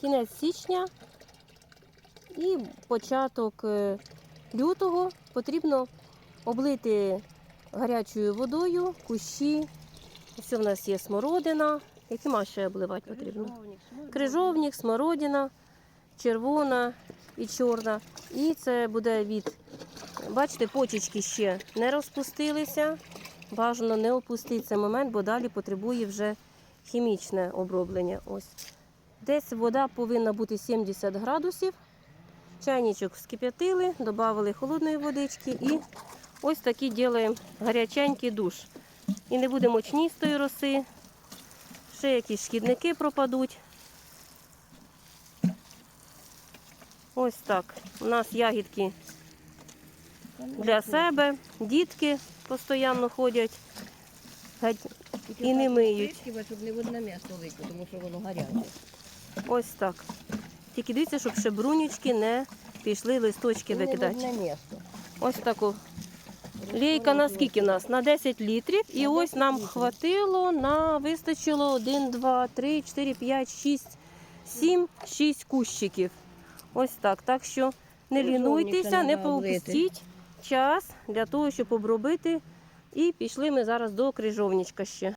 кінець січня і початок е, лютого потрібно облити гарячою водою кущі. Ось в нас є смородина. Якими ще обливати потрібно? Крижовник, смородина, червона і чорна. І це буде від, бачите, почечки ще не розпустилися. Бажано не опустити цей момент, бо далі потребує вже хімічне оброблення. Ось. Десь вода повинна бути 70 градусів. Чайничок вскип'ятили, додали холодної водички і ось такий робимо гаряченький душ. І не буде мочністої роси, ще якісь шкідники пропадуть. Ось так. У нас ягідки для себе, дітки постійно ходять і не миють. Щоб не в одне місто лить, тому що воно гаряче. Ось так. Тільки дивіться, щоб ще брунючки не пішли листочки викидати. Ось таку. Лейка на скільки нас? На 10 літрів. І ось нам хватило на вистачило 1, 2, 3, 4, 5, 6, 7, 6 кущиків. Ось так. Так що не лінуйтеся, не поупустіть час для того, щоб обробити. І пішли ми зараз до крижовничка ще.